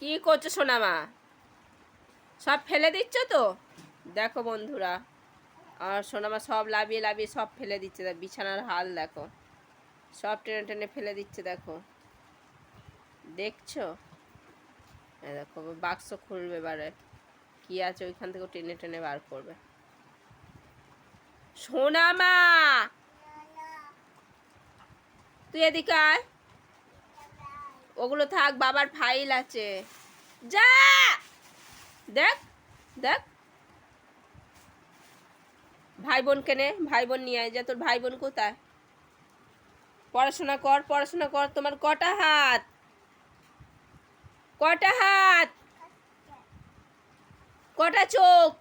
কি করছ সোনামা? সব ফেলে দিচ্ছ তো? দেখো বন্ধুরা, আর সোনামা সব লাভিয়ে লাভিয়ে সব ফেলে দিচ্ছে। বিছানার হাল দেখো, সব টেনে টেনে ফেলে দিচ্ছে, দেখো। দেখছ? দেখো, বাক্স খুলবে এবারে। কি আছে ওইখান থেকে টেনে টেনে বার করবে। সোনামা! তুই এদিকে আয়। ওগুলো থাক, বাবার ফাইল আছে। যা! দেখ দেখ। ভাই বোন কেনে? ভাই বোন নিয়ে আয়, যা তোর ভাই বোন কোথায়? পড়াশোনা কর পড়াশোনা কর, তোমার কটা হাত? কটা হাত? কটা চোখ?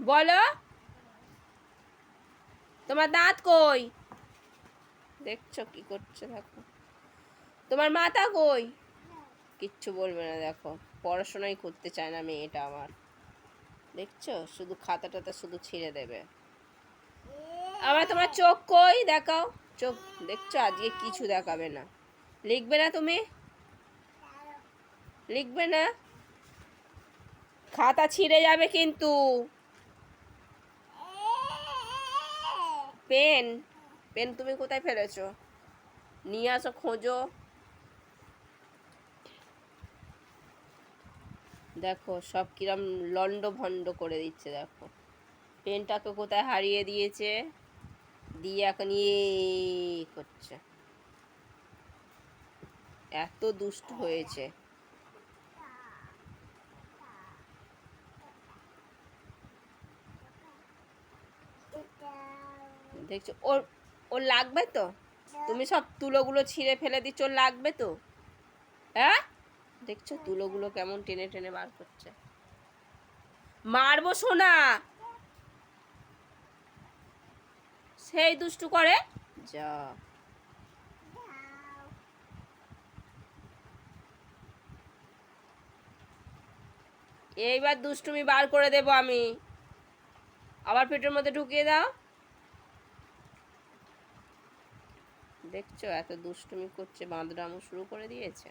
বলো। তোমার দাঁত কই? দেখছ কি করছে, দেখো। তোমার মাথা কই? কিচ্ছু বলবে না, দেখো। পড়াশোনাই করতে চায় না মেয়েটা আমার। দেখছ? শুধু খাতা টাতা শুধু ছিঁড়ে দেবে। আবার তোমার চোখ কই? দেখাও। চোখ, দেখছ? আজকে কিছু দেখাবে না। লিখবে না তুমি? লিখবে না? খাতা ছিঁড়ে যাবে কিন্তু। পেন। পেন তুমি কোথায় ফেলেছো? নিয়ে আসো, খোঁজো। দেখো, সব কিরম লন্ড ভন্ড করে দিচ্ছে, দেখো। পেনটাকে কোথায় হারিয়ে দিয়েছে? দিয়ে এখন ইয়ে করছে। এত দুষ্ট হয়েছে। দেখছ, ওর ওর লাগবে তো? তুমি সব তুলোগুলো ছিঁড়ে ফেলে দিচ্ছ, ওর লাগবে তো? হ্যাঁ? দেখছ? তুলোগুলো কেমন টেনে টেনে বার করছে। মারবো সোনা! সেই দুষ্টু করে। যা। এইবার দুষ্টুমি বার করে দেব আমি। আবার পেটের মধ্যে ঢুকিয়ে দাও। দেখছ? এত দুষ্টুমি করছে, বাঁদরামো শুরু করে দিয়েছে।